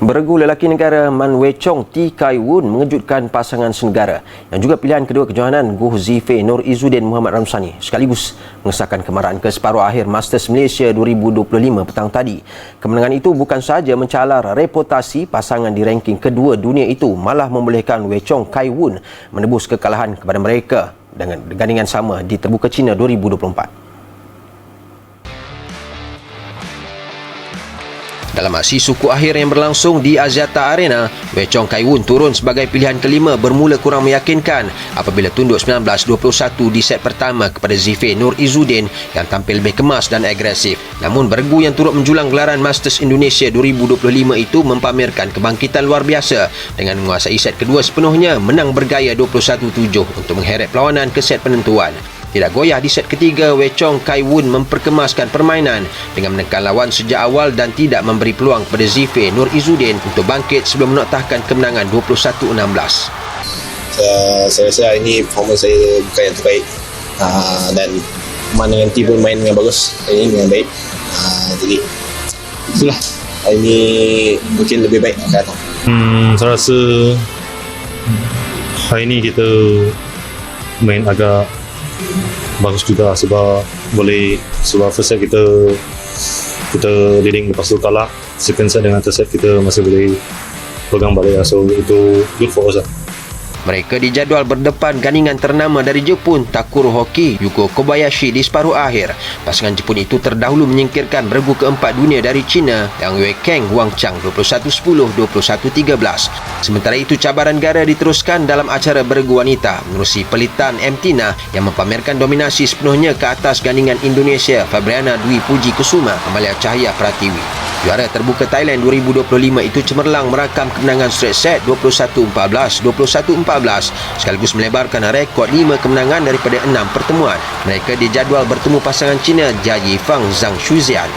Beregu lelaki negara Man Wei Chong T Kai Woon mengejutkan pasangan senegara yang juga pilihan kedua kejohanan Goh Zife Nur Izzuddin Muhammad Ramsani sekaligus mengesahkan kemarahan ke separuh akhir Masters Malaysia 2025 petang tadi. Kemenangan itu bukan sahaja mencalar reputasi pasangan di ranking kedua dunia itu malah membolehkan Wei Chong Kai Woon menebus kekalahan kepada mereka dengan gandingan sama di Terbuka China 2024. Dalam aksi suku akhir yang berlangsung di Aziata Arena, Wei Chong Kai Woon turun sebagai pilihan kelima bermula kurang meyakinkan apabila tunduk 19-21 di set pertama kepada Zife Nur Izzuddin yang tampil lebih kemas dan agresif. Namun bergu yang turut menjulang gelaran Masters Indonesia 2025 itu mempamerkan kebangkitan luar biasa dengan menguasai set kedua sepenuhnya menang bergaya 21-7 untuk mengheret perlawanan ke set penentuan. Tidak goyah di set ketiga, Wei Chong Kai Woon memperkemaskan permainan dengan menekan lawan sejak awal dan tidak memberi peluang kepada Zife Nur Izzuddin untuk bangkit sebelum menoktahkan kemenangan 21-16. Saya, saya rasa hari ini performance saya bukan yang terbaik. Uh, dan mana dengan tim pun main dengan bagus hari ini dengan baik. Uh, jadi itulah. Hari ini mungkin lebih baik akan datang. Hmm, saya rasa hari ini kita main agak bagus juga sebab boleh sebab first set kita kita leading lepas tu kalah second set dengan third set kita masih boleh pegang balik lah. so itu good for us lah Mereka dijadual berdepan gandingan ternama dari Jepun Takuro Hoki Yuko Kobayashi di separuh akhir. Pasangan Jepun itu terdahulu menyingkirkan bergu keempat dunia dari China yang Wei Keng Wang Chang 21-10, 21-13. Sementara itu cabaran negara diteruskan dalam acara bergu wanita menerusi pelitan Mtina yang mempamerkan dominasi sepenuhnya ke atas gandingan Indonesia Fabriana Dwi Puji Kusuma Amalia Cahaya Pratiwi. Juara terbuka Thailand 2025 itu cemerlang merakam kemenangan straight set 21-14, 21-14 sekaligus melebarkan rekod 5 kemenangan daripada 6 pertemuan. Mereka dijadual bertemu pasangan Cina Jia Yifang Zhang Shuzian.